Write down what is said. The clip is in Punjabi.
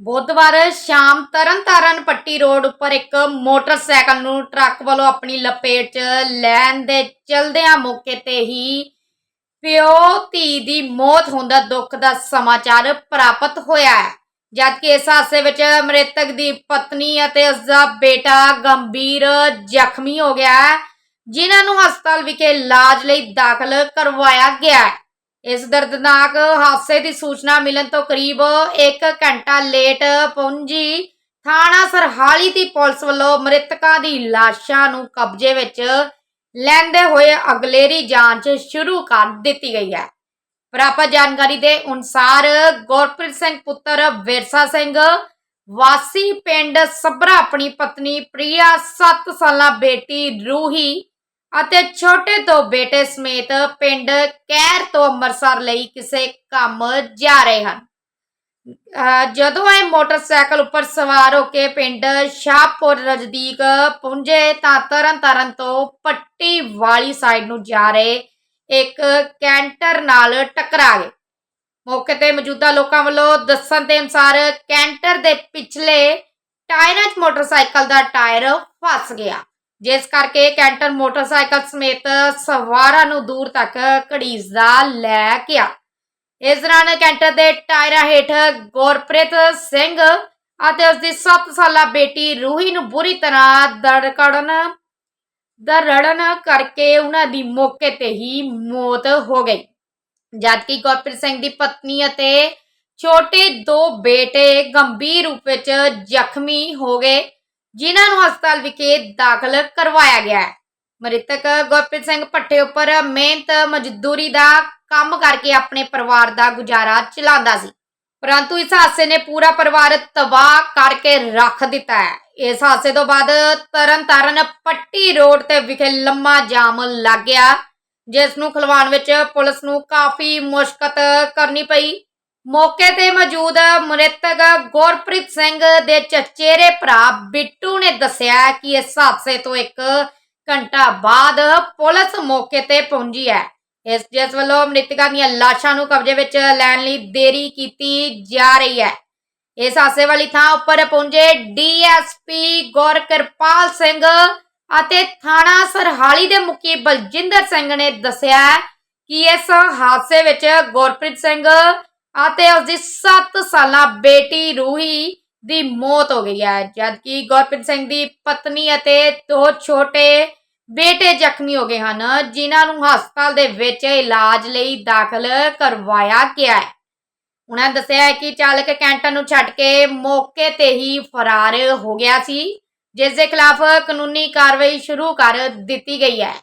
ਬੁੱਧਵਾਰ ਸ਼ਾਮ ਤਰਨਤਾਰਨ ਪੱਟੀ ਰੋਡ ਉੱਪਰ ਇੱਕ ਮੋਟਰਸਾਈਕਲ ਨੂੰ ਟਰੱਕ ਵੱਲੋਂ ਆਪਣੀ ਲਪੇਟ 'ਚ ਲੈਣ ਦੇ ਚਲਦਿਆਂ ਮੌਕੇ ਤੇ ਹੀ ਪਿਓ, ਧੀ ਦੀ ਮੌਤ ਹੁੰਦਾ ਦੁੱਖ ਦਾ ਸਮਾਚਾਰ ਪ੍ਰਾਪਤ ਹੋਇਆ ਹੈ। ਜਦਕਿ ਇਸ ਹਾਦਸੇ ਵਿੱਚ ਮ੍ਰਿਤਕ ਦੀ ਪਤਨੀ ਅਤੇ ਉਸ ਦਾ ਬੇਟਾ ਗੰਭੀਰ ਜ਼ਖਮੀ ਹੋ ਗਿਆ ਹੈ, ਜਿਨ੍ਹਾਂ ਨੂੰ ਹਸਪਤਾਲ ਵਿਖੇ ਇਲਾਜ ਲਈ ਦਾਖਲ ਕਰਵਾਇਆ ਗਿਆ ਹੈ। ਇਸ ਦਰਦਨਾਕ ਹਾਦਸੇ ਦੀ ਸੂਚਨਾ ਮਿਲਣ ਤੋਂ ਕਰੀਬ 1 ਘੰਟਾ ਲੇਟ ਪਹੁੰਚੀ ਥਾਣਾ ਸਰਹਾਲੀ ਦੀ ਪੁਲਿਸ ਵੱਲੋਂ ਮ੍ਰਿਤਕਾਂ ਦੀ ਲਾਸ਼ਾਂ ਨੂੰ ਕਬਜ਼ੇ ਵਿੱਚ ਲੈਂਦੇ ਹੋਏ ਅਗਲੇਰੀ ਜਾਂਚ ਸ਼ੁਰੂ ਕਰ ਦਿੱਤੀ ਗਈ ਹੈ। ਪ੍ਰਾਪਤ ਜਾਣਕਾਰੀ ਦੇ ਅਨੁਸਾਰ ਗੁਰਪ੍ਰੀਤ ਸਿੰਘ ਪੁੱਤਰ ਵਿਰਸਾ ਸਿੰਘ, ਵਾਸੀ ਪਿੰਡ ਸਭਰਾ ਆਪਣੀ ਪਤਨੀ ਪ੍ਰਿਆ 7 ਸਾਲਾ ਬੇਟੀ ਰੂਹੀ ਅਤੇ ਛੋਟੇ ਦੋ ਬੇਟੇ ਸਮੇਤ ਪਿੰਡ ਕੈਰ ਤੋਂ ਅੰਮ੍ਰਿਤਸਰ ਲਈ ਕਿਸੇ ਕੰਮ ਜਾ ਰਹੇ ਹਨ। ਜਦੋਂ ਇਹ ਮੋਟਰਸਾਈਕਲ ਉੱਪਰ ਸਵਾਰ ਹੋ ਕੇ ਪਿੰਡ ਸ਼ਾਹਪੁਰ ਨਜ਼ਦੀਕ ਪਹੁੰਚੇ ਤਾਂ ਤਰਨ ਤਾਰਨ ਤੋਂ ਪੱਟੀ ਵਾਲੀ ਸਾਈਡ ਨੂੰ ਜਾ ਰਹੇ ਇੱਕ ਕੈਂਟਰ ਨਾਲ ਟਕਰਾ ਗਏ। ਮੌਕੇ ਤੇ ਮੌਜੂਦਾ ਲੋਕਾਂ ਵੱਲੋਂ ਦੱਸਣ ਦੇ ਅਨੁਸਾਰ ਕੈਂਟਰ ਦੇ ਪਿਛਲੇ ਟਾਇਰਾਂ 'ਚ ਮੋਟਰਸਾਈਕਲ ਦਾ ਟਾਇਰ ਫਸ ਗਿਆ। ਜਿਸ ਕਰਕੇ ਕੈਂਟਰ ਮੋਟਰਸਾਈਕਲ ਸਮੇਤ ਸਵਾਰਾਂ ਨੂੰ ਦੂਰ ਤੱਕ ਘੜੀਸਦਾ ਲੈ ਗਿਆ। ਇਸ ਦੌਰਾਨ ਕੈਂਟਰ ਦੇ ਟਾਇਰਾਂ ਹੇਠ ਗੁਰਪ੍ਰੀਤ ਸਿੰਘ ਅਤੇ ਉਸ ਦੀ 7 ਸਾਲਾ ਬੇਟੀ ਰੂਹੀ ਨੂੰ ਬੁਰੀ ਤਰ੍ਹਾਂ ਦੜਕੜਨ, ਦਰੜਨ ਕਰਕੇ ਉਹਨਾਂ ਦੀ ਮੌਕੇ ਤੇ ਹੀ ਮੌਤ ਹੋ ਗਈ। ਜਦਕਿ ਗੁਰਪ੍ਰੀਤ ਸਿੰਘ ਦੀ ਪਤਨੀ ਅਤੇ ਛੋਟੇ ਦੋ ਬੇਟੇ ਗੰਭੀਰ ਰੂਪ ਵਿੱਚ ਜ਼ਖਮੀ ਹੋ ਗਏ ਜਿਨ੍ਹਾਂ ਨੂੰ ਹਸਪਤਾਲ ਵਿਖੇ ਦਾਖਲ ਕਰਵਾਇਆ ਗਿਆ ਹੈ। ਮ੍ਰਿਤਕ ਗੁਰਪ੍ਰੀਤ ਸਿੰਘ ਪੱਠੇ ਉੱਪਰ ਮਿਹਨਤ, ਮਜ਼ਦੂਰੀ ਦਾ ਕੰਮ ਕਰਕੇ ਆਪਣੇ ਪਰਿਵਾਰ ਦਾ ਗੁਜ਼ਾਰਾ ਚਲਾਉਂਦਾ ਸੀ। ਪਰੰਤੂ ਇਸ ਹਾਦਸੇ ਨੇ ਪੂਰਾ ਪਰਿਵਾਰ ਤਬਾਹ ਕਰਕੇ ਰੱਖ ਦਿੱਤਾ ਹੈ। ਇਸ ਹਾਦਸੇ ਤੋਂ ਬਾਅਦ ਤਰਨਤਾਰਨ ਪੱਟੀ ਰੋਡ ਤੇ ਵਿਖੇ ਲੰਮਾ ਜਾਮ ਲੱਗ ਗਿਆ, ਜਿਸ ਨੂੰ ਖਲਵਾਣ ਵਿੱਚ ਪੁਲਿਸ ਨੂੰ ਕਾਫੀ ਮੁਸ਼ਕਲ ਕਰਨੀ ਪਈ। ਮੌਕੇ ਤੇ ਮੌਜੂਦ ਮ੍ਰਿਤਕ ਗੁਰਪ੍ਰੀਤ ਸਿੰਘ ਦੇ ਚਚੇਰੇ ਭਰਾ ਬਿੱਟੂ ਨੇ ਦੱਸਿਆ ਕਿ ਇਸ ਹਾਦਸੇ ਤੋਂ ਇੱਕ ਘੰਟਾ ਬਾਅਦ ਪੁਲਿਸ ਮੌਕੇ ਤੇ ਪਹੁੰਚੀ ਹੈ। ਇਸ, ਜਿਸ ਵੱਲੋਂ ਮ੍ਰਿਤਕਾਂ ਦੀਆਂ ਲਾਸ਼ਾਂ ਨੂੰ ਕਬਜ਼ੇ ਵਿੱਚ ਲੈਣ ਲਈ ਦੇਰੀ ਕੀਤੀ ਜਾ ਰਹੀ ਹੈ। ਇਸ ਹਾਦਸੇ ਵਾਲੀ ਥਾਂ ਉੱਪਰ ਪਹੁੰਚੇ ਡੀਐਸਪੀ ਗੁਰਕਿਰਪਾਲ ਸਿੰਘ ਅਤੇ ਥਾਣਾ ਸਰਹਾਲੀ ਦੇ ਮੁਖੀ ਬਲਜਿੰਦਰ ਸਿੰਘ ਨੇ ਦੱਸਿਆ ਕਿ ਇਸ ਹਾਦਸੇ ਵਿੱਚ ਗੁਰਪ੍ਰੀਤ ਸਿੰਘ ਅਤੇ ਉਸ ਦੀ 7 ਸਾਲਾ ਬੇਟੀ ਰੂਹੀ ਦੀ ਮੌਤ ਹੋ ਗਈ ਹੈ, ਜਦਕਿ ਗੁਰਪ੍ਰੀਤ ਸਿੰਘ ਦੀ ਪਤਨੀ ਅਤੇ ਦੋ ਛੋਟੇ ਬੇਟੇ ਜ਼ਖਮੀ ਹੋ ਗਏ ਹਨ, ਜਿਨ੍ਹਾਂ ਨੂੰ ਹਸਪਤਾਲ ਦੇ ਵਿੱਚ ਇਲਾਜ ਲਈ ਦਾਖਲ ਕਰਵਾਇਆ ਗਿਆ ਹੈ। ਉਹਨਾਂ ਦੱਸਿਆ ਹੈ ਕਿ ਚਾਲਕ ਕੈਂਟਰ ਨੂੰ ਛੱਡ ਕੇ ਮੌਕੇ ਤੇ ਹੀ ਫਰਾਰ ਹੋ ਗਿਆ ਸੀ, ਜਿਸ ਦੇ ਖਿਲਾਫ ਕਾਨੂੰਨੀ ਕਾਰਵਾਈ ਸ਼ੁਰੂ ਕਰ ਦਿੱਤੀ ਗਈ ਹੈ।